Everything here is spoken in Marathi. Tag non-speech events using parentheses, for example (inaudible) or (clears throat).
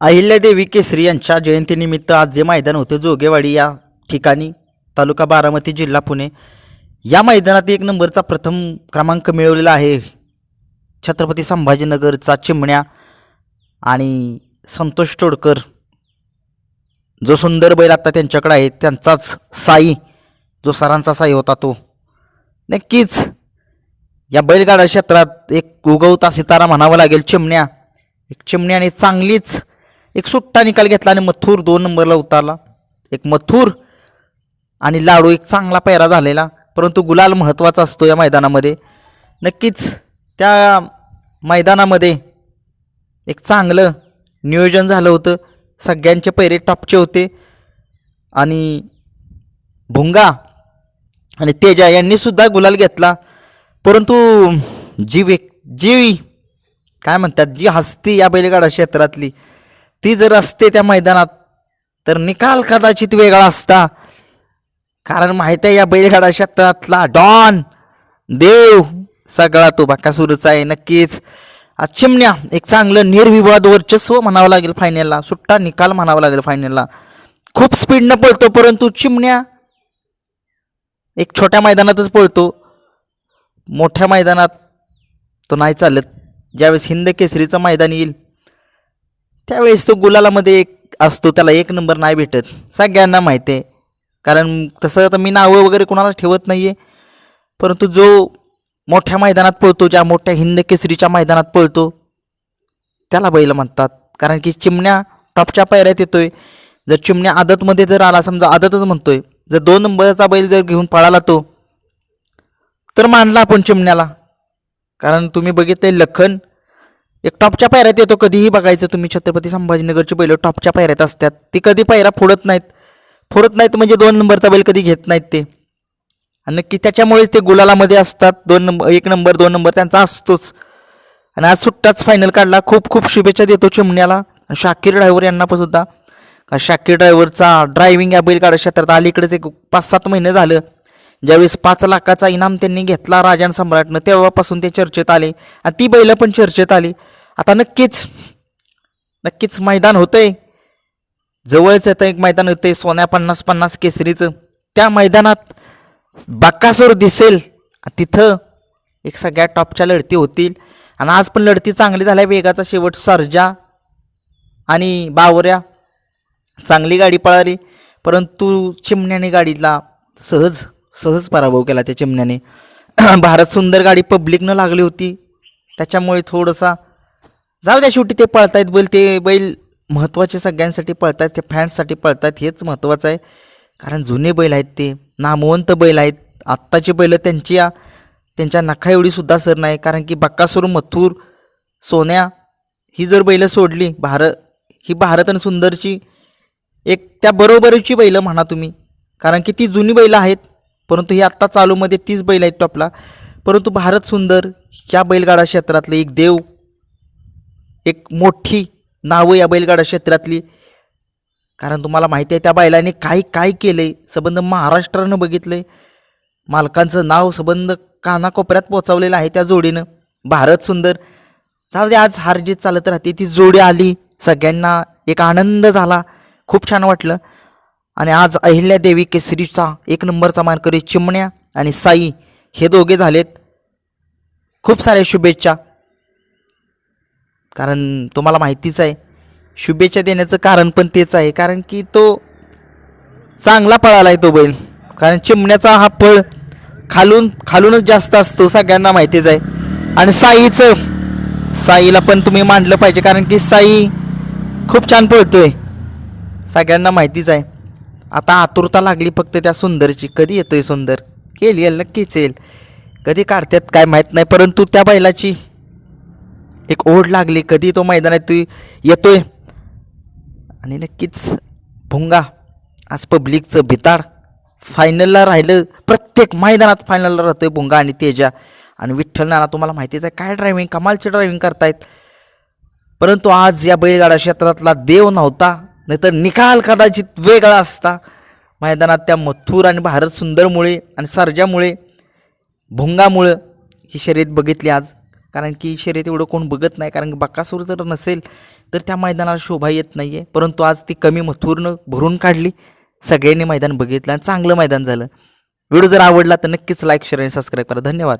अहिल्यादेवी केसरी यांच्या जयंतीनिमित्त आज जे मैदान होते जोगेवाडी या ठिकाणी तालुका बारामती जिल्हा पुणे या मैदानात एक नंबरचा प्रथम क्रमांक मिळवलेला आहे. छत्रपती संभाजीनगरचा चिमण्या आणि संतोष तोडकर जो सुंदर बैल आता त्यांच्याकडे आहे त्यांचाच साई जो सरांचा साई होता तो. नक्कीच या बैलगाडा क्षेत्रात एक उगवता सितारा म्हणावा लागेल चिमण्या. एक चिमण्याने चांगलीच एक सुट्टा निकाल घेतला आणि मथूर दोन नंबरला उतारला. एक मथुर आणि लाडू एक चांगला पैरा झालेला. परंतु गुलाल महत्त्वाचा असतो या मैदानामध्ये. नक्कीच त्या मैदानामध्ये एक चांगलं नियोजन झालं होतं. सगळ्यांचे पैरे टॉपचे होते. आणि भुंगा आणि तेजा यांनीसुद्धा गुलाल घेतला. परंतु जी व्यक् जी काय म्हणतात जी हस्ती या बैलगाडा क्षेत्रातली ती जर असते त्या मैदानात तर निकाल कदाचित वेगळा असता. कारण माहिती आहे या बैलगाडा क्षेत्रातला डॉन देव सगळा तो बाकासुरचा आहे नक्कीच. आज चिमण्या एक चांगलं निर्विवाद वर्चस्व म्हणावं लागेल फायनलला सुट्टा निकाल म्हणावा लागेल फायनलला खूप स्पीडनं पळतो परंतु चिमण्या एक छोट्या मैदानातच पळतो. मोठ्या मैदानात तो नाही चालत. ज्यावेळेस हिंद केसरीचं मैदान येईल त्यावेळेस तो गुलालामध्ये एक असतो त्याला एक नंबर नाही भेटत. सगळ्यांना माहिती आहे. कारण तसं तर मी नावं वगैरे कोणाला ठेवत नाही आहे परंतु जो मोठ्या मैदानात पळतो ज्या मोठ्या हिंद केसरीच्या मैदानात पळतो त्याला बैल म्हणतात. कारण की चिमण्या टॉपच्या पायऱ्यात येतोय. जर चिमण्या आदतमध्ये जर आला समजा आदतच म्हणतोय जर दोन नंबरचा बैल जर घेऊन पळाला तो तर मानला आपण चिमण्याला. कारण तुम्ही बघितले लखन एक टॉपच्या पायऱ्यात येतो कधीही बघायचं तुम्ही छत्रपती संभाजीनगरची बैल टॉपच्या पायऱ्यात असतात. ती कधी पायऱ्या फोडत नाहीत. फोडत नाहीत म्हणजे दोन नंबरचा बैल कधी घेत नाहीत ते. आणि नक्की त्याच्यामुळेच ते गुलालामध्ये असतात. दोन नंबर एक नंबर दोन नंबर त्यांचा असतोच. आणि आज सुट्टाच फायनल काढला. खूप खूप शुभेच्छा देतो चिमण्याला. आणि शाकीर ड्रायव्हर यांना पण सुद्धा. शाकीर ड्रायव्हरचा ड्रायव्हिंग या बैलगाडा क्षेत्रात अलीकडेच एक पाच सात महिने झालं. ज्यावेळेस पाच लाखाचा इनाम त्यांनी घेतला राजन सम्राटनं तेव्हापासून ते चर्चेत आले. आणि ती बैलं पण चर्चेत आली. आता नक्कीच नक्कीच मैदान होतंय. जवळच येतं एक मैदान होतंय सोन्या पन्नास पन्नास केसरीचं. त्या मैदानात बाकासूर दिसेल. तिथं एक सगळ्या टॉपच्या लढती होतील. आणि आज पण लढती चांगली झाल्या. वेगाचा शेवट सर्जा आणि बावऱ्या. चांगली गाडी पळाली. परंतु चिमण्याने गाडीला सहज सहज पराभव केला त्या चिमण्याने. (clears throat) भारत सुंदर गाडी पब्लिकनं लागली होती. त्याच्यामुळे थोडंसा जाऊ द्या शेवटी ते पळतायत बैल ते बैल महत्त्वाचे सगळ्यांसाठी पळतायत ते फॅन्ससाठी पळतायत हेच महत्त्वाचं आहे. कारण जुने बैल आहेत ते नामवंत बैल आहेत. आत्ताची बैलं त्यांच्या त्यांच्या नखा एवढीसुद्धा सर नाही. कारण की बक्कासूर मथुर सोन्या ही जर बैलं सोडली भारत ही भारत आणि सुंदरची एक त्या बरोबरीची बैलं म्हणा तुम्ही. कारण की ती जुनी बैलं आहेत. परंतु हे आत्ता चालूमध्ये तीच बैल आहेत टॉपला. परंतु भारत सुंदर या बैलगाडा क्षेत्रातले एक देव एक मोठी नावं या बैलगाडा क्षेत्रातली. कारण तुम्हाला माहिती आहे त्या बैलाने काय काय केलं आहे सबंध महाराष्ट्रानं बघितलं आहे मालकांचं नाव सबंध कानाकोपऱ्यात पोचवलेलं आहे त्या जोडीनं. भारत सुंदर. जाऊ दे आज हार जीत चालत राहते ती जोडी आली सगळ्यांना एक आनंद झाला. खूप छान वाटलं. आणि आज अहिल्यादेवी केसरीचा एक नंबरचा मानकरी चिमण्या आणि साई हे दोघे झालेत. खूप साऱ्या शुभेच्छा. कारण तुम्हाला माहितीच आहे शुभेच्छा देण्याचं कारण पण तेच आहे कारण की तो चांगला पळाला आहे तो बैल. कारण चिमण्याचा हा पळ खालून खालूनच जास्त असतो सगळ्यांना माहितीच आहे. आणि साईचं साईला पण तुम्ही मांडलं पाहिजे कारण की साई खूप छान पळतोय. सगळ्यांना माहितीच आहे. आता आतुरता लागली फक्त त्या सुंदरची. कधी येतोय सुंदर? येईल येईल नक्कीच येईल. कधी काढतात काय माहीत नाही परंतु त्या बैलाची एक ओढ लागली. कधी तो मैदानात तू येतोय? आणि नक्कीच भुंगा आज पब्लिकचं भिताड. फायनलला राहिलं प्रत्येक मैदानात फायनलला राहतोय भुंगा आणि तेजा. आणि विठ्ठल नाना तुम्हाला माहितीच आहे काय ड्रायव्हिंग कमालचे ड्रायव्हिंग करतायत. परंतु आज या बैलगाडा क्षेत्रातला देव नव्हता. नाहीतर निकाल कदाचित वेगळा असता. मैदानात त्या मथुर आणि भारत सुंदरमुळे आणि सर्जामुळे भुंगामुळं ही शर्यत बघितली आज. कारण की शर्यत एवढं कोण बघत नाही. कारण की बकासूर जर नसेल तर त्या मैदानाला शोभा येत नाही आहे परंतु आज ती कमी मथुरनं भरून काढली. सगळ्यांनी मैदान बघितलं आणि चांगलं मैदान झालं. व्हिडिओ जर आवडला तर नक्कीच लाईक शेअर आणि सबस्क्राईब करा. धन्यवाद.